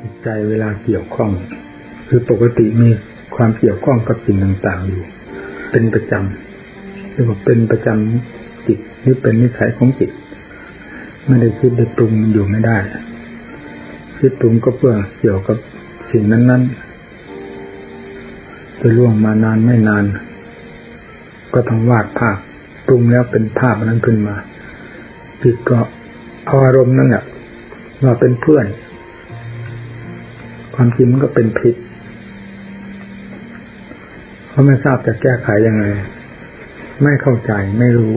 จิตใจเวลาเกี่ยวข้อง คือปกติมีความเกี่ยวข้องกับสิ่งต่างๆอยู่ เป็นประจำเรียกว่าเป็นประจำจิตนี่เป็นนิสัยของจิตไม่ได้คิดได้ปรุงอยู่ไม่ได้ คิดปรุงก็เพื่อเกี่ยวกับสิ่งนั้น ๆ จะล่วงมานานไม่นาน ก็ต้องวาดภาพปรุงแล้วเป็นภาพนั้นขึ้นมาจิตก็เอาอารมณ์นั่นแหละว่าเป็นเพื่อน ความจริงมันก็เป็นพิษเพราะไม่ทราบจะแก้ไขยังไง ไม่เข้าใจไม่รู้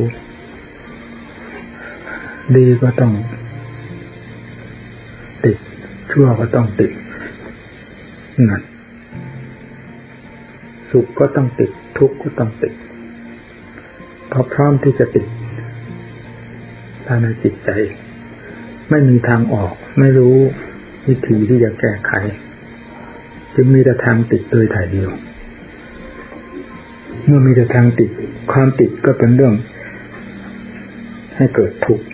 ดีก็ต้อง ติด ชั่วก็ต้องติดนั่นสุขก็ต้องติด ทุกข์ก็ต้องติดเพราะพร้อมที่จะติดภายในจิตใจ ไม่มีทางออก ไม่รู้วิธีที่จะแก้ไข จึงมีแต่ทางติดโดยถ่ายเดียว เมื่อมีแต่ทางติด ความติดก็เป็นเรื่อง ให้เกิดทุกข์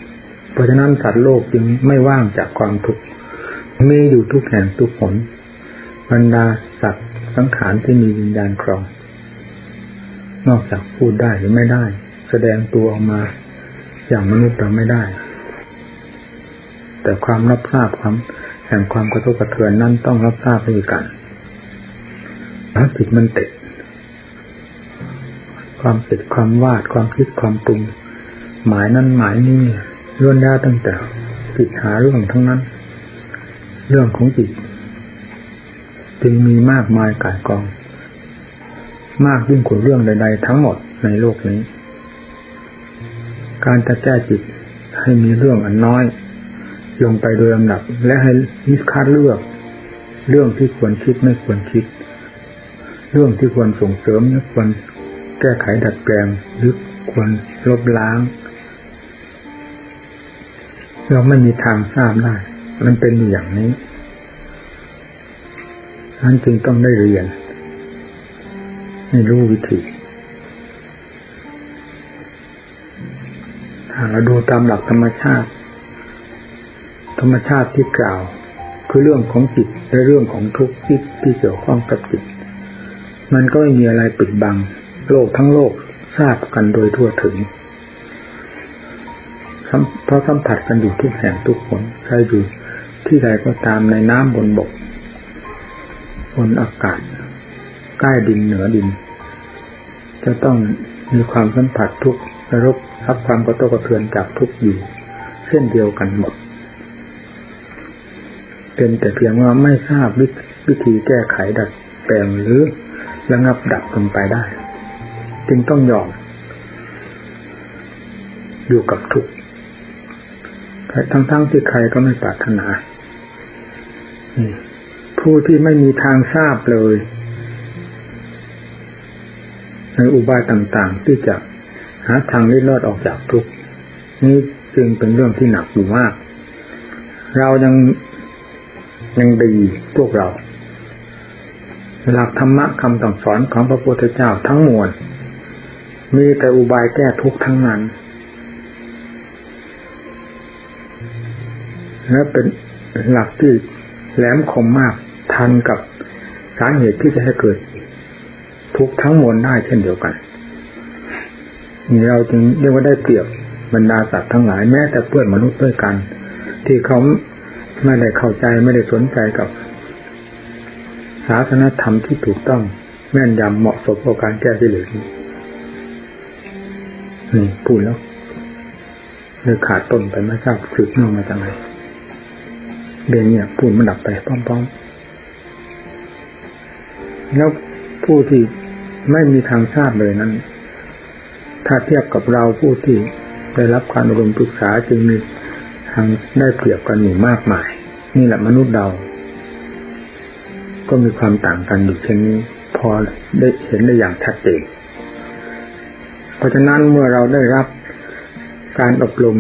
เพราะฉะนั้นสัตว์โลกจึงไม่ว่างจากความทุกข์มีอยู่ทุกแห่งทุกผลบรรดาสัตว์สังขารที่มีวิญญาณครอง นอกจากพูดได้หรือไม่ได้ แสดงตัวออกมา อย่างมนุษย์เราไม่ได้ แต่ความรับทราบความแห่งความกระทบกระเทือนนั้นต้องรับทราบด้วยกัน ถ้าจิตมันติด ความติดความวาดความคิดความปรุง หมายนั้นหมายนี้ล้วนแล้ตั้งแต่จิตหาเรื่องทั้งนั้น เรื่องของจิต จึงมีมากมายกายกอง มากยิ่งกว่าเรื่องใด ๆ ทั้งหมดในโลกนี้ การจะแก้จิตให้มีเรื่องอันน้อย ลงไปโดยลำดับ และให้นิสคัดเลือก เรื่องที่ควรคิดไม่ควรคิด เรื่องที่ควรส่งเสริมไม่ควรแก้ไขดัดแปลงหรือควรลบล้าง เราไม่มีทางทราบได้ มันเป็นอย่างนี้นั้นจึงต้องได้เรียนให้รู้วิธีถ้าเราดูตามหลักธรรมชาติ ธรรมชาติที่กล่าว คือเรื่องของจิตและเรื่องของทุกข์ที่เกี่ยวข้องกับจิต มันก็ไม่มีอะไรปิดบัง โลกทั้งโลกทราบกันโดยทั่วถึงเพราะสัมผัสกันอยู่ทุกแห่งทุกคนใครอยู่ที่ใดก็ตามในน้ำบนบก บนอากาศ ใกล้ดินเหนือดิน จะต้องมีความสัมผัสทุกระรบรับความกระทบกระเทือนจากทุกอยู่ เช่นเดียวกันหมด เป็นแต่เพียงว่าไม่ทราบวิธีแก้ไขดัดแปลงหรือ ระงับดับลงไปได้ จึงต้องยอม อยู่กับทุกข์ทั้งๆทที่ใครก็ไม่ปรารถนาผู้ที่ไม่มีทางทราบเลยในอุบายต่างๆ ที่จะหาทางลิ้รอดออกจากทุกข์นี้จึงเป็นเรื่องที่หนักอยู่มาก เรายังยังดีพวกเรา หลักธรรมะคำสั่งสอนของพระพุทธเจ้าทั้งมวลมีแต่อุบายแก้ทุกข์ทั้งนั้น และเป็นหลักที่แหลมคมมากทันกับสาเหตุที่จะให้เกิด ทุกข์ทั้งมวลได้เช่นเดียวกันนี่เราจึงเรียกว่าได้เปรียบบรรดาสัตว์ทั้งหลายแม้แต่เพื่อนมนุษย์ด้วยกัน ที่เขาไม่ได้เข้าใจไม่ได้สนใจกับ ศาสนธรรมที่ถูกต้องแม่นยำเหมาะสมกับการแก้ที่เหลือนี้นี่พูดแล้วเลยขาดต้นไปไม่ทราบสืบเนื่องมาจากไหนเบนเนี่ยพูดมันดับไปพร้อมๆ แล้วผู้ที่ไม่มีทางทราบเลยนั้น ถ้าเทียบกับเราผู้ที่ได้รับการอบรมศึกษาจึงมีทางได้เปรียบกันอยู่มากมาย นี่แหละมนุษย์เรา ก็มีความต่างกันอยู่เช่นนี้ พอได้เห็นได้อย่างชัดเจนเพราะฉะนั้นเมื่อเราได้รับการอบรม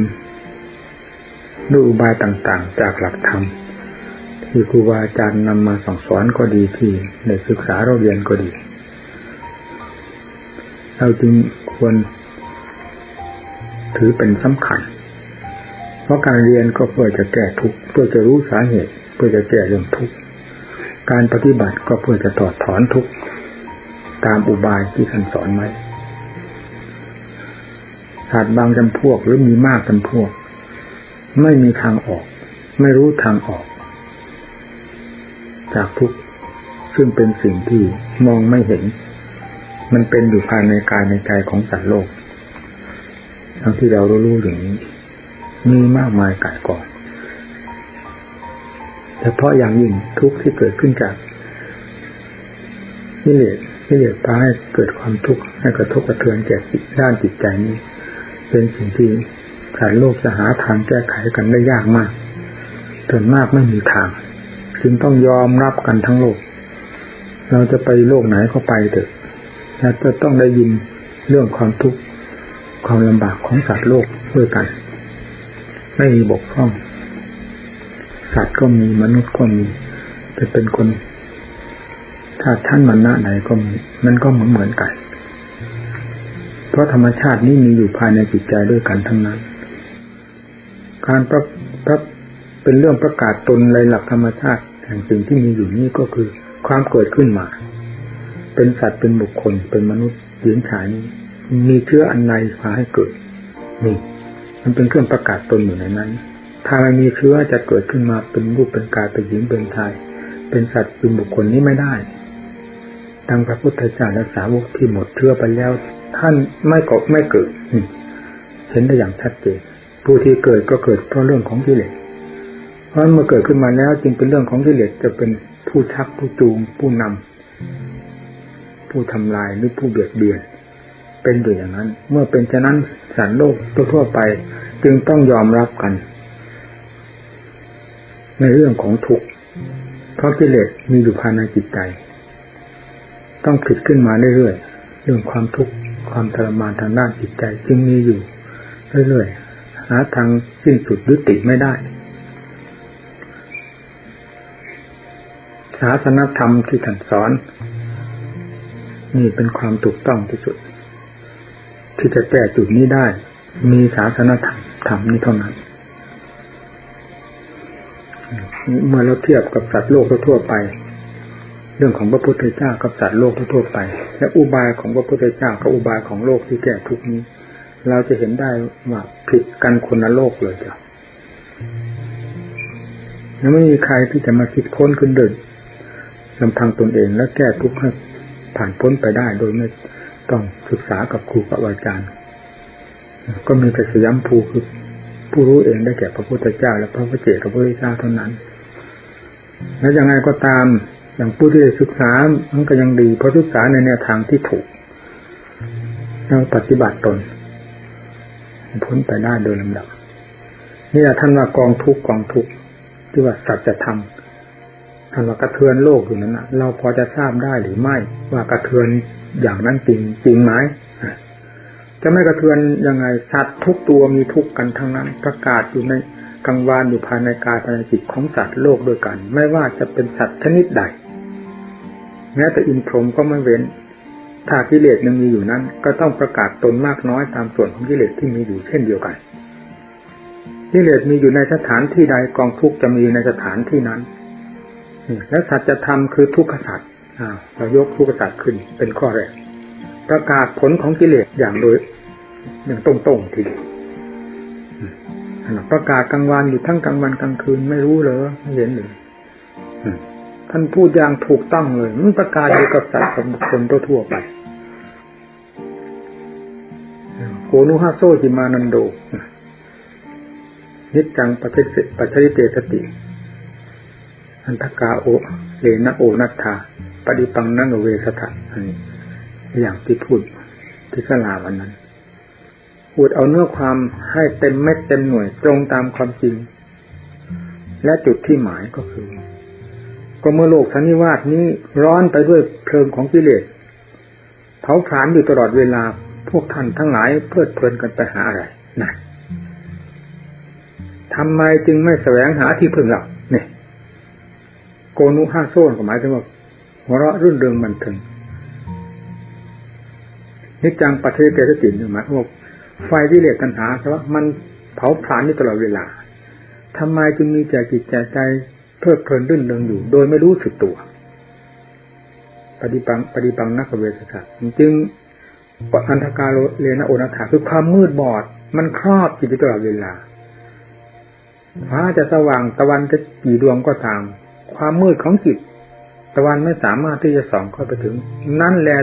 ด้วยอุบายต่างๆ จากหลักธรรมที่ครูบาอาจารย์นำมาสั่งสอนก็ดีที่ในศึกษาเราเรียนก็ดี เราจึงควรถือเป็นสำคัญ เพราะการเรียนก็เพื่อจะแก้ทุกข์เพื่อจะรู้สาเหตุ เพื่อจะแก้เรื่องทุกข์ การปฏิบัติก็เพื่อจะถอดถอนทุกข์ตามอุบายที่ท่านสอนไว้ศาสตร์บางจำพวกหรือมีมากจำพวก ไม่มีทางออก ไม่รู้ทางออก จากทุกข์ซึ่งเป็นสิ่งที่มองไม่เห็น มันเป็นอยู่ภายในกายในใจของสัตว์โลก ทั้งที่เรารู้อย่างนี้ มีมากมายกายกอง เฉพาะอย่างยิ่งทุกข์ที่เกิดขึ้นจากนิเลศนิเลศพาให้เกิดความทุกข์ให้กระทบกระเทือนแก่ด้านจิตใจนี้ เป็นสิ่งที่สารโลกจะหาทางแก้ไขกันได้ยากมากส่วนมากไม่มีทาง จึงต้องยอมรับกันทั้งโลก เราจะไปโลกไหนก็ไปเถอะจะต้องได้ยินเรื่องความทุกข์ความลำบากของสัตว์โลกด้วยกัน ไม่มีบกพร่อง สัตว์ก็มีมนุษย์ก็มีจะเป็นคนถ้าท่านมันนะไหนก็มีมันก็เหมือนเหมือนกัน เพราะธรรมชาตินี้มีอยู่ภายในจิตใจด้วยกันทั้งนั้น การประประเป็นเรื่องประกาศตนในหลักธรรมชาติแห่งสิ่งที่มีอยู่นี้ก็คือ ความเกิดขึ้นมา เป็นสัตว์เป็นบุคคล เป็นมนุษย์หญิงชายนี้มีเชื้ออันใดพาให้เกิดนี่มันเป็นเครื่องประกาศตนอยู่ในนั้น ถ้าไม่มีเชื้อจะเกิดขึ้นมาเป็นรูปเป็นกายเป็นหญิงเป็นชาย เป็นสัตว์เป็นบุคคลนี้ไม่ได้ดังพระพุทธเจ้าและสาวกที่หมดเชื้อไปแล้ว ท่านไม่กบไม่เกิดเห็นได้อย่างชัดเจนผู้ที่เกิดก็เกิดเพราะเรื่องของกิเลสเพราะเมื่อเกิดขึ้นมาแล้วจึงเป็นเรื่องของกิเลสจะเป็นผู้ชักผู้จูง ผู้นำผู้ทำลายหรือผู้เบียดเบียน เป็นอยู่อย่างนั้น เมื่อเป็นฉะนั้นสันโลกทั่วไป จึงต้องยอมรับกัน ในเรื่องของทุกข์เพราะกิเลสมีอยู่ภายในจิตใจ ต้องผิดขึ้นมาเรื่อยๆเรื่องความทุกข์ความทรมานทางด้านจิตใจจึงมีอยู่เรื่อยๆหาทางสิ้นสุดยุติไม่ได้ศาสนธรรมที่ท่านสอน นี่เป็นความถูกต้องที่สุด ที่จะแก้จุดนี้ได้ มีศาสนธรรมธรรมนี้เท่านั้น เมื่อเราเทียบกับสัตว์โลกทั่วไป เรื่องของพระพุทธเจ้ากับสัตว์โลกทั่วไป และอุบายของพระพุทธเจ้ากับอุบายของโลกที่แก้ทุกนี้ เราจะเห็นได้ว่าผิดกันคนละโลกเลยจ้ะยังไม่มีใครที่จะมาคิดค้นขึ้นเดินลำพังตนเองและแก้ทุกข์ให้ผ่านพ้นไปได้โดยไม่ต้องศึกษากับครูกับอาจารย์ ก็มีแต่สยามภูคือ ผู้รู้เองได้แก่พระพุทธเจ้า และพระพุทธเจ้ากับพระพุทธเจ้าเท่านั้น แล้วยังไงก็ตามอย่างผู้ที่ศึกษามันก็ยังดี เพราะศึกษาในแนวทางที่ถูกแล้วปฏิบัติตน พ้นไปได้โดยลำดับนี่แหละท่านว่ากองทุกกองทุกที่ว่าสัจธรรมท่านว่ากระเทือนโลกอยู่นั้นนะเราพอจะทราบได้หรือไม่ว่ากระเทือนอย่างนั้นจริงจริงไหม จะไม่กระเทือนยังไงสัตว์ทุกตัวมีทุกกันทั้งนั้นประกาศอยู่ในกังวานอยู่ภายในกายภายในจิตของสัตว์โลกด้วยกัน ไม่ว่าจะเป็นสัตว์ชนิดใดแม้แต่อินทรหมก็ไม่เว้น ถ้ากิเลสยังมีอยู่นั้น ก็ต้องประกาศตนมากน้อยตามส่วนของกิเลสที่มีอยู่เช่นเดียวกันกิเลสมีอยู่ในสถานที่ใดกองทุกจะมีอยู่ในสถานที่นั้นและสัจธรรมคือทุกขสัตว์เรายกทุกขสัตว์ขึ้นเป็นข้อแรก ประกาศผลของกิเลสอย่างโดยอย่างตรงๆทีเดียวประกาศกลางวันอยู่ทั้งกลางวันกลางคืนไม่รู้เลยไม่เห็นเลยท่านพูดอย่างถูกต้องเลยมันประกาศอยู่กับสัตว์กับบุคคลทั่วไปโกนุฮาโซจิมานันโด นิจจังปัจเจปัจจิเตสติ อันทกาโอเลนะโอนัตถาปฏิปังนังเวสถะอันนี้ อย่างที่พูดที่สลาวันนั้นพูดเอาเนื้อความให้เต็มเม็ดเต็มหน่วยตรงตามความจริง และจุดที่หมายก็คือ ก็เมื่อโลกสันนิวาสนี้ร้อนไปด้วยเพลิงของกิเลสเผาผลาญอยู่ตลอดเวลาพวกท่านทั้งหลายเพลิดเพลินกันไปหาอะไรนั่นทำไมจึงไม่แสวงหาที่พึ่งเราเนี่ยโกนุห้าโซนก็หมายถึงว่าหัวเราะรื่นเริงมันถึง นิจังปัจเจเตสติหมายว่าไฟที่เลสตัณหาแต่ว่ามันเผาผลาญนี่ตลอดเวลาทำไมจึงมีแก่จิตแก่ใจเพลิดเพลินรื่นเริงอยู่ โดยไม่รู้สึกตัว ปฏิปังปฏิปังนักเวทศาสตร์จึงอันธกาโรเลนะโอนาถาคือความมืดบอด มันครอบจิตตลอดเวลาฟ้าจะสว่างตะวันจะกี่ดวงก็ตาม ความมืดของจิต ตะวันไม่สามารถที่จะส่องเข้าไปถึง นั่นแหละ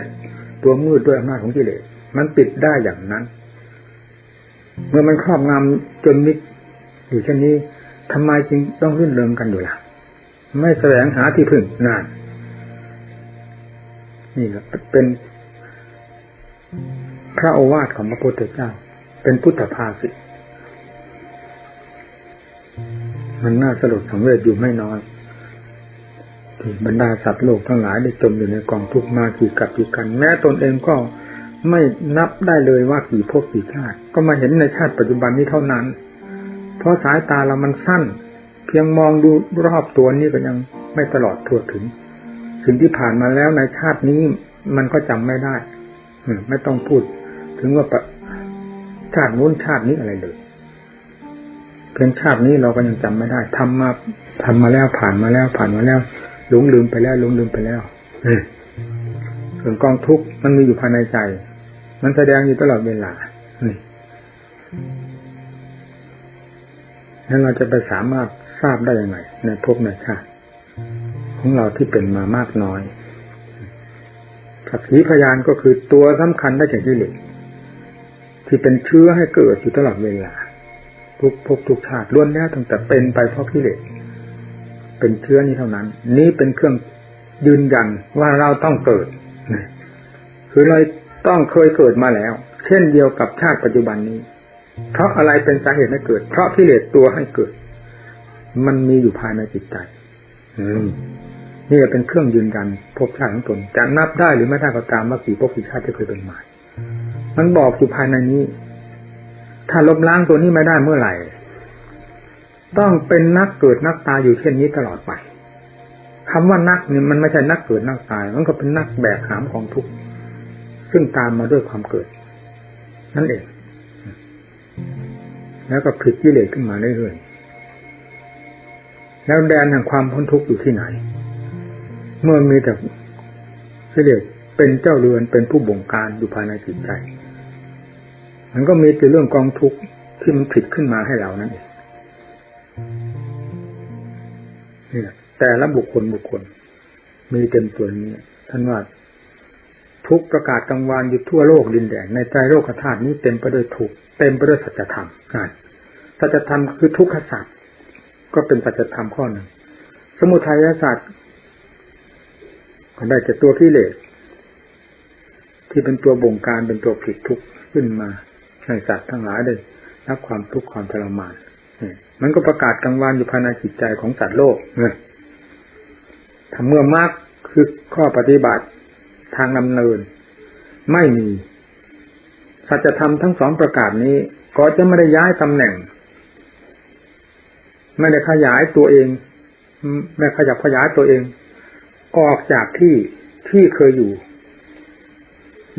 ตัวมืดด้วยอำนาจของกิเลสมันปิดได้อย่างนั้น เมื่อมันครอบงำจนมิดอยู่เช่นนี้ทำไมจึงต้องรื่นเริงกันอยู่ล่ะ ไม่แสวงหาที่พึ่งนาน นี่แหละเป็นพระโอวาทของพระพุทธเจ้า เป็นพุทธภาสิตมันน่าสลดสังเวชอยู่ไม่น้อย บรรดาสัตว์โลกทั้งหลายได้จมอยู่ในกองทุกข์มากี่กับกี่กัน แม้ตนเองก็ไม่นับได้เลยว่ากี่ภพกี่ชาติ ก็มาเห็นในชาติปัจจุบันนี้เท่านั้น เพราะสายตาเรามันสั้น เพียงมองดูรอบตัวนี้ก็ยังไม่ตลอดทั่วถึง สิ่งที่ผ่านมาแล้วในชาตินี้มันก็จำไม่ได้ ไม่ต้องพูด ถึงว่าชาตินู้นชาตินี้อะไรเลยเพียงชาตินี้เราก็ยังจำไม่ได้ทำมาทำมาแล้วผ่านมาแล้วผ่านมาแล้ว หลงลืมไปแล้วหลงลืมไปแล้วส่วนกองทุกข์มันมีอยู่ภายในใจ มันแสดงอยู่ตลอดเวลานี่นั้นเราจะไปสามารถทราบได้ยังไงในภพในชาติของเราที่เป็นมามากน้อยสักขีพยานก็คือตัวสำคัญได้แก่กิเลสที่เป็นเชื้อให้เกิดอยู่ตลอดเวลาทุกภพทุกชาติล้วนแล้วตั้งแต่เป็นไปเพราะกิเลส เป็นเชื้อนี้เท่านั้น นี้เป็นเครื่องยืนยันว่าเราต้องเกิดคือเราต้องเคยเกิดมาแล้ว เช่นเดียวกับชาติปัจจุบันนี้ เพราะอะไรเป็นสาเหตุให้เกิด เพราะกิเลสตัวให้เกิด มันมีอยู่ภายในจิตใจนี่เป็นเครื่องยืนยันภพชาติของตนจะนับได้หรือไม่ได้ก็ตามว่ากี่ภพกี่ชาติที่เคยเป็นมามันบอกอยู่ภายในนี้ ถ้าลบล้างตัวนี้ไม่ได้เมื่อไหร่ ต้องเป็นนักเกิดนักตายอยู่เช่นนี้ตลอดไปคำว่านักนี่มันไม่ใช่นักเกิดนักตาย มันก็เป็นนักแบกหามของทุกข์ซึ่งตามมาด้วยความเกิด นั่นเอง แล้วก็ผิดกิเลสขึ้นมาเรื่อยๆแล้วแดนแห่งความพ้นทุกข์อยู่ที่ไหน เมื่อมีแต่กิเลสเป็นเจ้าเรือนเป็นผู้บงการอยู่ภายในจิตใจ มันก็มีแต่เรื่องกองทุกข์ที่มันผิดขึ้นมาให้เรานั่นเอง นี่แต่ละบุคคลบุคคล มีเต็มตัวนี้ท่านว่าทุกประกาศกลางวานอยู่ทั่วโลกดินแดนในใจโลกธาตุนี้เต็มไปด้วยทุกเต็มไปด้วยสัจธรรมสัจธรรมคือทุกขศาสตร์ก็เป็นสัจธรรมข้อหนึ่ง สมุทัยศาสตร์ก็ได้แต่ตัวกิเลสที่เป็นตัวบงการเป็นตัวผิดทุกข์ขึ้นมาในสัตว์ทั้งหลายได้รับความทุกข์ความทรมาน มันก็ประกาศกลางวันอยู่ภายในจิตใจของสัตว์โลกเนี่ยถ้าเมื่อมากคือข้อปฏิบัติทางดำเนิน ไม่มีสัจธรรมทั้งสองประกาศนี้ ก็จะไม่ได้ย้ายตำแหน่ง ไม่ได้ขยายตัวเอง ไม่ขยับขยายตัวเอง ออกจากที่ที่เคยอยู่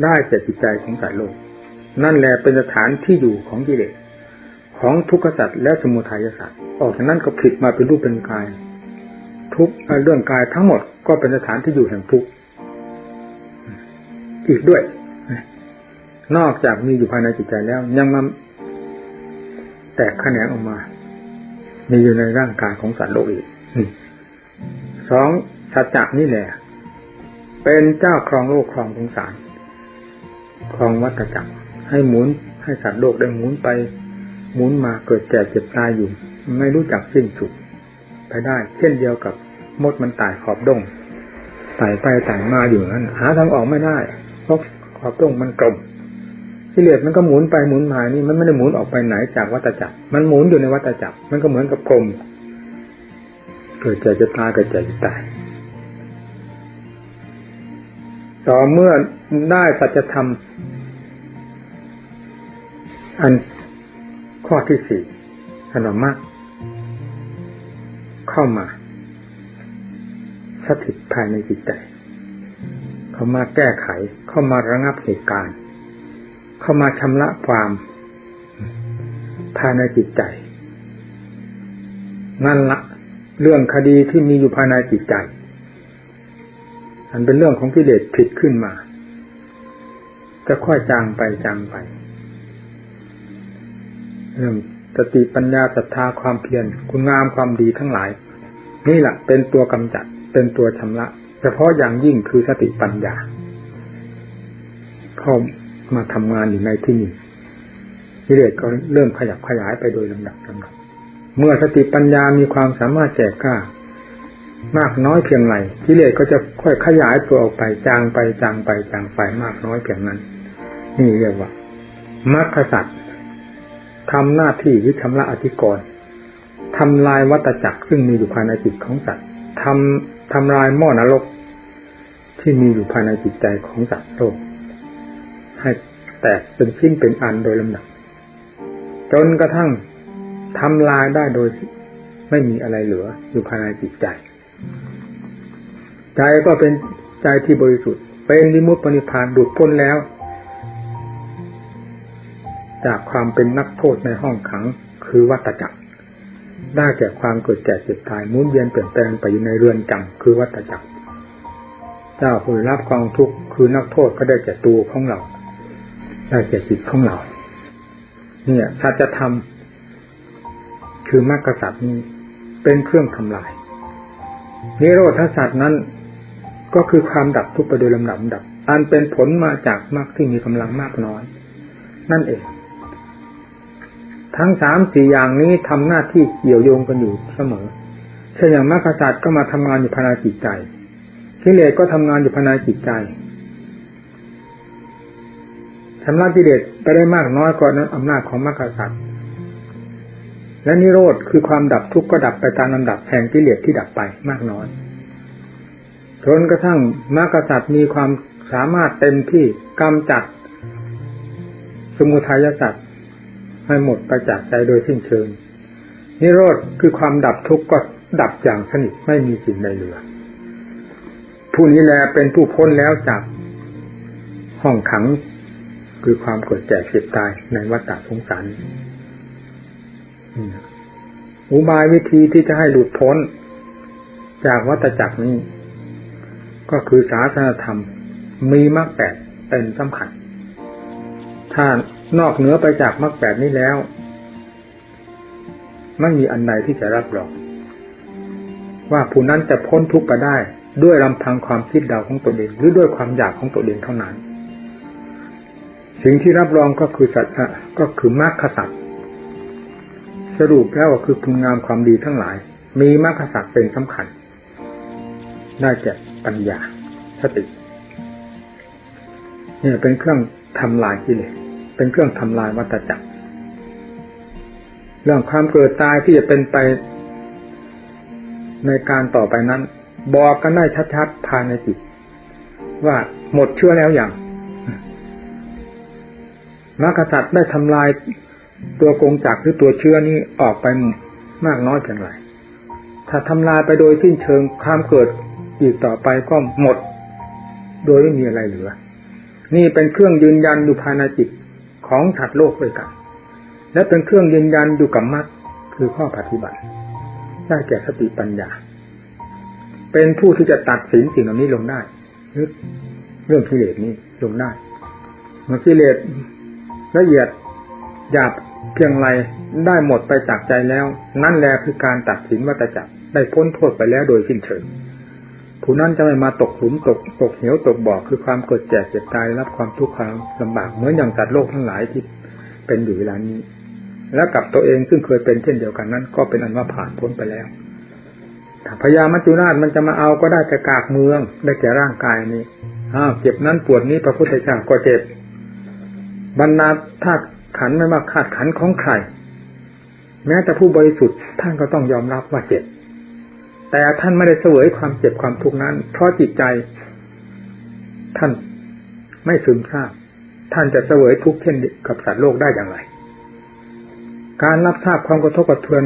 ได้แต่จิตใจของสัตว์โลก นั่นแหละเป็นสถานที่อยู่ของกิเลส ของทุกขสัตว์และสมุทัยสัตว์ออกจากนั้นก็ผิดมาเป็นรูปเป็นกาย ทุกเรื่องกายทั้งหมดก็เป็นสถานที่อยู่แห่งทุกอีกด้วย นอกจากมีอยู่ภายในจิตใจแล้ว ยังมาแตกแขนงออกมา มีอยู่ในร่างกายของสัตว์โลกอีกสองสัจจะนี่แหละ เป็นเจ้าครองโลกครองสงสาร ครองวัฏจักรให้หมุนให้สัตว์โลกได้หมุนไป หมุนมาเกิดแก่เจ็บตายอยู่ ไม่รู้จักสิ้นสุดไปได้ เช่นเดียวกับมดมันตายขอบดงไต่ไปไต่มาอยู่นั้นหาทางออกไม่ได้เพราะขอบดงมันกลมกิเลสมันก็หมุนไปหมุนมานี่มันไม่ได้หมุนออกไปไหนจากวัฏจักร มันหมุนอยู่ในวัฏจักร มันก็เหมือนกับกลมเกิดแก่จะตายเกิดแก่จะตายต่อเมื่อได้สัจธรรมอัน ข้อที่สี่อนมากเข้ามา สถิตภายในจิตใจ เข้ามาแก้ไข เข้ามาระงับเหตุการณ์ เข้ามาชำระความภายในจิตใจ นั่นละเรื่องคดีที่มีอยู่ภายในจิตใจ อันเป็นเรื่องของกิเลสผิดขึ้นมา จะค่อยจางไปจางไป เรื่องสติปัญญาศรัทธาความเพียรคุณงามความดีทั้งหลาย นี่แหละเป็นตัวกำจัดเป็นตัวชำระ เฉพาะอย่างยิ่งคือสติปัญญา เข้ามาทำงานอยู่ในที่นี้กิเลสก็เริ่มขยับขยายไปโดยลำดับลำดับเมื่อสติปัญญามีความสามารถแจกกล้ามากน้อยเพียงไรกิเลสก็จะค่อยขยายตัวออกไปจางไปจางไปจางไปมากน้อยเพียงนั้น นี่เรียกว่ามรรคสัตว์ ทำหน้าที่วิชำระอธิกรณ์ทำลายวัตจักรซึ่งมีอยู่ภายในจิตของสัตว์ทำทำลายหม้อนรก ที่มีอยู่ภายในจิตใจของสัตว์โลกให้แตกเป็นชิ้นเป็นอันโดยลำดับจนกระทั่งทำลายได้โดยไม่มีอะไรเหลืออยู่ภายในจิตใจ ใจก็เป็นใจที่บริสุทธิ์ เป็นวิมุตติปณิพานดุดพ้นแล้ว จากความเป็นนักโทษในห้องขังคือวัตจักร ได้แก่ความเกิดแก่เจ็บตายหมุนเวียนเปลี่ยนแปลงไปอยู่ในเรือนจำคือวัตจักร เจ้าผู้รับกองทุกข์คือนักโทษก็ได้แก่ตัวของเรา ได้แก่จิตของเรา เนี่ยสัจธรรมคือมรรคสัตว์นี้เป็นเครื่องทำลาย นิโรธสัตว์นั้นก็คือความดับทุกข์ไปโดยลำดับดับ อันเป็นผลมาจากมรรคที่มีกำลังมากน้อย นั่นเอง ทั้งสามสี่อย่างนี้ทำหน้าที่เกี่ยวโยงกันอยู่เสมอเช่นอย่างมรรคสัตว์ก็มาทำงานอยู่ภายในจิตใจกิเลสก็ทำงานอยู่ภายในจิตใจชำระกิเลสไปได้มากน้อยกว่านั้นอำนาจของมรรคสัตว์และนิโรธคือความดับทุกข์ก็ดับไปตามลำดับแห่งกิเลสที่ดับไปมากน้อยจนกระทั่งมรรคสัตว์มีความสามารถเต็มที่กำจัดสมุทัยสัตว์ ให้หมดไปจากใจโดยสิ้นเชิง นิโรธคือความดับทุกข์ก็ดับอย่างสนิทไม่มีสิ่งใดเหลือ ผู้นี้แลเป็นผู้พ้นแล้วจากห้องขังคือความเกิดแก่เจ็บตายในวัฏฏะสงสารอุบายวิธีที่จะให้หลุดพ้น จากวัฏจักรนี้ ก็คือศาสนธรรมมีมรรคแปดเป็นสำคัญ ถ้า นอกเหนือไปจากมรรคแปดนี้แล้วไม่มีอันใดที่จะรับรองว่าผู้นั้นจะพ้นทุกข์ไปได้ ด้วยลำพังความคิดเดาของตนเองหรือด้วยความอยากของตนเองเท่านั้น สิ่งที่รับรองก็คือสัจก็คือมรรคสัตว์สรุปแล้วก็คือคุณงามความดีทั้งหลาย มีมรรคสัตว์เป็นสำคัญ ได้แก่ปัญญาสติเนี่ยเป็นเครื่องทำลายกิเลส เป็นเครื่องทำลายวัฏจักร เรื่องความเกิดตายที่จะเป็นไป ในการต่อไปนั้น บอกกันได้ชัดๆภายในจิต ว่าหมดเชื่อแล้วอย่างมรรคสัตว์ได้ทำลายตัวกงจักรหรือตัวเชื้อนี้ออกไปมากน้อยเพียงไรถ้าทำลายไปโดยสิ้นเชิงความเกิดอีกต่อไปก็หมด โดยไม่มีอะไรเหลือ นี่เป็นเครื่องยืนยันอยู่ภายในจิต ของถัดโลกด้วยกัน และเป็นเครื่องยืนยันอยู่กับมรรคคือข้อปฏิบัติ ได้แก่สติปัญญา เป็นผู้ที่จะตัดสินสิ่งเหล่านี้ลงได้เรื่องกิเลสนี้ลงได้เมื่อกิเลสละเอียดหยาบเพียงไรได้หมดไปจากใจแล้ว นั่นแหละคือการตัดสินวัตจักรได้พ้นโทษไปแล้วโดยสิ้นเชิง ผู้นั้นจะไม่มาตกหลุมตกตกเหวตกบ่อคือความเกิดแก่เจ็บตายรับความทุกข์ความลำบากเหมือนอย่างสัตว์โลกทั้งหลายที่เป็นอยู่เวลานี้ และกับตัวเองซึ่งเคยเป็นเช่นเดียวกันนั้น ก็เป็นอันว่าผ่านพ้นไปแล้วถ้าพญามัจจุราชมันจะมาเอาก็ได้แต่กากเมืองได้แก่ร่างกายนี้อ้าวเจ็บนั้นปวดนี้พระพุทธเจ้าก็เจ็บบรรดาธาตุขันไม่มาคาดขันของใคร แม้แต่ผู้บริสุทธิ์ท่านก็ต้องยอมรับว่าเจ็บ แต่ท่านไม่ได้เสวยความเจ็บความทุกข์นั้น เพราะจิตใจ ท่านไม่ซึมซาบท่านจะเสวยทุกข์เช่นกับสัตว์โลกได้อย่างไร การรับทราบความกระทบกระเทือน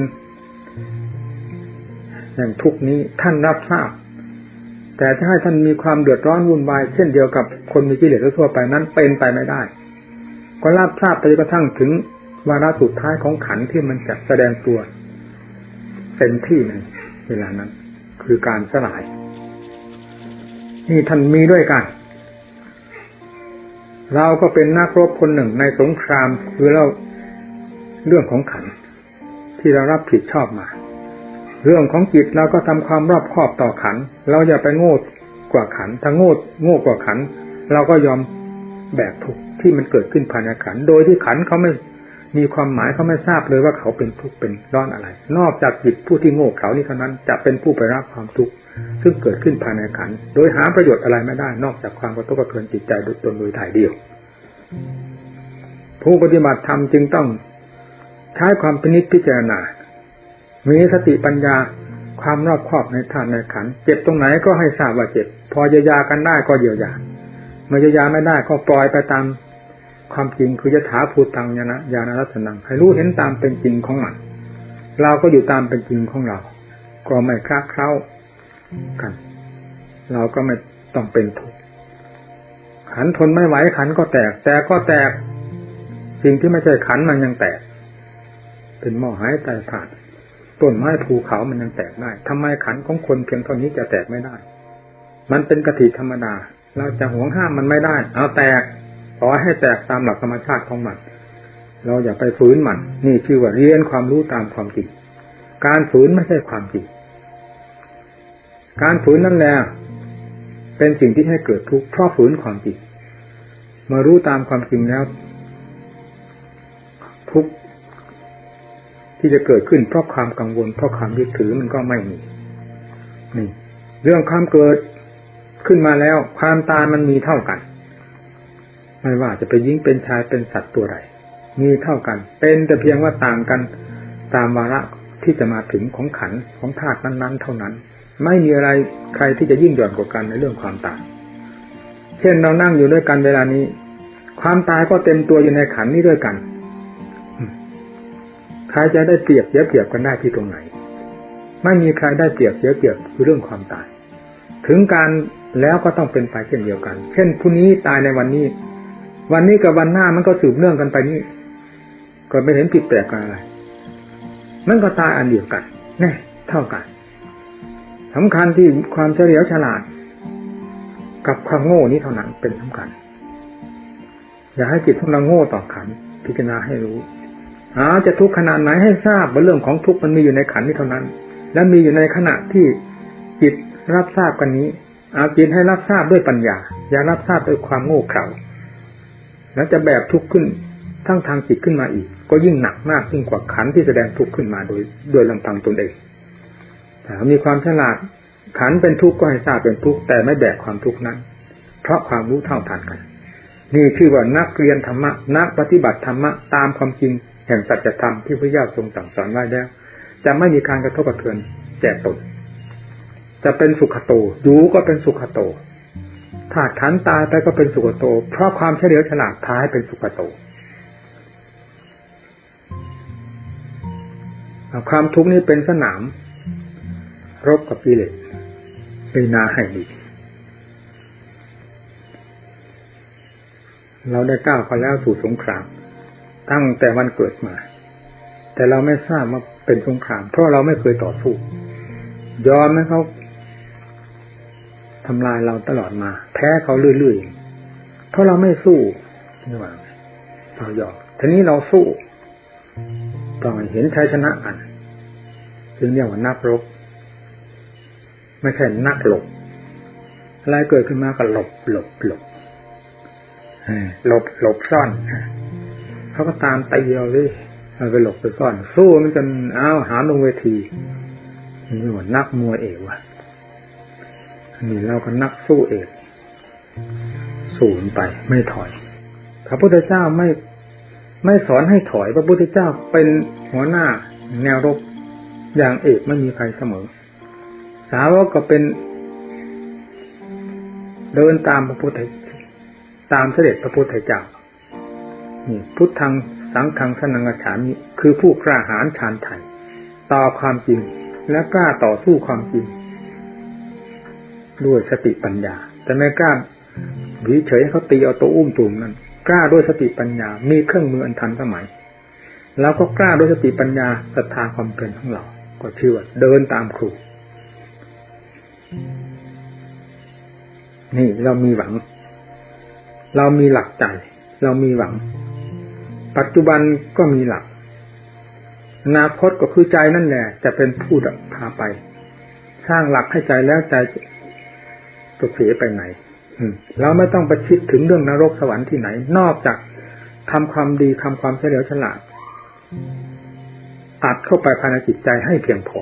อย่างทุกนี้ท่านรับทราบ แต่ถ้าให้ท่านมีความเดือดร้อนวุ่นวายเช่นเดียวกับคนมีกิเลสทั่วไปนั้นเป็นไปไม่ได้ ก็รับทราบไปกระทั่งถึงวาระสุดท้ายของขันที่มันจะแสดงตัวเต็มที่นั้น เวลานั้น คือการสลาย นี่ท่านมีด้วยกัน เราก็เป็นนักรบคนหนึ่งในสงครามคือเราเรื่องของขัน ที่เรารับผิดชอบมา เรื่องของจิตเราก็ทำความรอบคอบต่อขัน เราอย่าไปโง่กว่าขัน ถ้าโง่โง่กว่าขัน เราก็ยอมแบกทุกที่มันเกิดขึ้นภายในขัน โดยที่ขันเขาไม่ มีความหมายเขาไม่ทราบเลยว่าเขาเป็นทุกข์เป็นร้อนอะไร นอกจากจิตผู้ที่โง่เขานี่เท่านั้นจะเป็นผู้ไปรับความทุกข์ซึ่งเกิดขึ้นภายในขัน โดยหาประโยชน์อะไรไม่ได้ นอกจากความกระทบกระเทือนจิตใจโดยตนโดยถ่ายเดียว ผู้ปฏิบัติธรรมจึงต้องใช้ความพินิจพิจารณา มีสติปัญญาความรอบคอบในธาตุในขัน เจ็บตรงไหนก็ให้ทราบว่าเจ็บ พอเยียวยากันได้ก็เยียวยาเมื่อเยียวยาไม่ได้ก็ปล่อยไปตาม ความจริงคือยถาภูตังยนะญาณรัตนังให้รู้เห็นตามเป็นจริงของมันเราก็อยู่ตามเป็นจริงของเรา ก็ไม่คลาดเคล้ากัน เราก็ไม่ต้องเป็นทุกข์ขันทนไม่ไหวขันก็แตก แต่ก็แตกสิ่งที่ไม่ใช่ขันมันยังแตก เป็นหม้อหายใจขาดต้นไม้ภูเขามันยังแตกได้ทำไมขันของคนเพียงเท่านี้จะแตกไม่ได้ มันเป็นกติธรรมดา เราจะหวงห้ามมันไม่ได้ เอาแตก อให้แตกตามหลักธรรมชาติของมัน เราอย่าไปฝืนมัน นี่ชื่อว่าเรียนความรู้ตามความจริง การฝืนไม่ใช่ความจริง การฝืนนั่นแหละเป็นสิ่งที่ให้เกิดทุกข์เพราะฝืนความจริง เมื่อรู้ตามความจริงแล้ว ทุกข์ที่จะเกิดขึ้นเพราะความกังวลเพราะความยึดถือมันก็ไม่มีนี่เรื่องความเกิดขึ้นมาแล้ว ความตายมันมีเท่ากัน ไม่ว่าจะเป็นหญิงเป็นชายเป็นสัตว์ตัวใดมีเท่ากัน เป็นแต่เพียงว่าต่างกันตามวาระที่จะมาถึงของขันของธาตุนั้นๆ เท่านั้น ไม่มีอะไรใครที่จะยิ่งหย่อนกว่ากันในเรื่องความตายเช่นเรานั่งอยู่ด้วยกันเวลานี้ ความตายก็เต็มตัวอยู่ในขันนี้ด้วยกันใครจะได้เปรียบเสียเปรียบกันได้ที่ตรงไหน ไม่มีใครได้เปรียบเสียเปรียบคือเรื่องความตาย ถึงการแล้วก็ต้องเป็นไปเช่นเดียวกัน เช่นผู้นี้ตายในวันนี้ วันนี้กับวันหน้ามันก็สืบเนื่องกันไปนี่ก็ไม่เห็นผิดแปลกอะไร มันก็ตายอันเดียวกันแน่เท่ากันสำคัญที่ความเฉลียวฉลาด กับความโง่นี้เท่านั้นเป็นสำคัญ อย่าให้จิตของเราโง่ต่อขัน พิจารณาให้รู้อาจะทุกข์ขนาดไหนให้ทราบว่าเรื่องของทุกข์มันมีอยู่ในขันนี้เท่านั้น และมีอยู่ในขณะที่จิตรับทราบกันนี้เอาจิตให้รับทราบด้วยปัญญา อย่ารับทราบด้วยความโง่เขลา แล้วจะแบบทุกข์ขึ้นทั้งทางจิตขึ้นมาอีก ก็ยิ่งหนักมากยิ่งกว่าขันที่แสดงทุกข์ขึ้นมาโดยโดยลำพังตนเองแต่มีความฉลาดขันเป็นทุกข์ก็ให้ทราบเป็นทุกข์แต่ไม่แบกความทุกข์นั้น เพราะความรู้เท่าทันกัน นี่ชื่อว่านักเรียนธรรมะนักปฏิบัติธรรมะตามความจริงแห่งสัจธรรมที่พระเจ้าทรงสั่งสอนไว้แล้ว จะไม่มีการกระทบกระเทือนแก่ตนจะเป็นสุขโตอยู่ก็เป็นสุขโต ถ้าขันตายไปก็เป็นสุขโต เพราะความเฉลียวฉลาดท้ายเป็นสุขโตความทุกข์นี้เป็นสนาม รบกับกิเลสเป็นนาให้ดีเราได้ก้าวไปแล้วสู่สงคราม ตั้งแต่วันเกิดมา แต่เราไม่ทราบว่าเป็นสงคราม เพราะเราไม่เคยต่อสู้ยอมให้เขา ทำลายเราตลอดมา แพ้เขาเรื่อยๆเพราะเราไม่สู้นี่ว่าเรายอมทีนี้เราสู้ต้องเห็นชัยชนะกันจึงเรียกว่านักรบ ไม่ใช่นักหลบอะไรเกิดขึ้นมาก็หลบหลบหลบหลบหลบซ่อนเขาก็ตามตีเราเลยเอาไปหลบไปซ่อน สู้มันจนอ้าวหาลงเวทีนี่ว่านักมวยเอกว่ะ นี่เราก็นักสู้เอกสูนไปไม่ถอย พระพุทธเจ้าไม่ไม่สอนให้ถอย พระพุทธเจ้าเป็นหัวหน้าแนวรบอย่างเอกไม่มีใครเสมอ สาวกก็เป็นเดินตามพระพุทธตามเสด็จพระพุทธเจ้านี่พุทธังสังฆังสนังฉามิคือผู้กล้าหาญชานไถ่ต่อความจริงและกล้าต่อสู้ความจริง ด้วยสติปัญญา แต่ไม่กล้าวิเฉยเขาตีเอาตัวอุ้มตุ่มนั้นกล้าด้วยสติปัญญา มีเครื่องมืออันทันสมัยแล้วก็กล้าด้วยสติปัญญาศรัทธาความเป็นของเรา ก็ชื่อว่าเดินตามครู นี่เรามีหวัง เรามีหลักใจ เรามีหวัง ปัจจุบันก็มีหลัก อนาคตก็คือใจนั่นแหละ จะเป็นผู้พาไป สร้างหลักให้ใจแล้วใจ จะเสียไปไหนเราไม่ต้องประชิดถึงเรื่องนรกสวรรค์ที่ไหน นอกจากทำความดีทำความเฉลียวฉลาดอัดเข้าไปภายในจิตใจให้เพียงพอ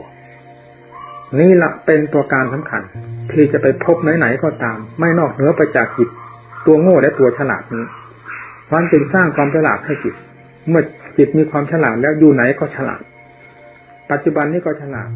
นี่ละเป็นตัวการสำคัญ ที่จะไปพบไหนๆก็ตาม ไม่นอกเหนือไปจากจิต ตัวโง่และตัวฉลาดนี้มันจึงสร้างความฉลาดให้จิต เมื่อจิตมีความฉลาดแล้วอยู่ไหนก็ฉลาด ปัจจุบันนี้ก็ฉลาด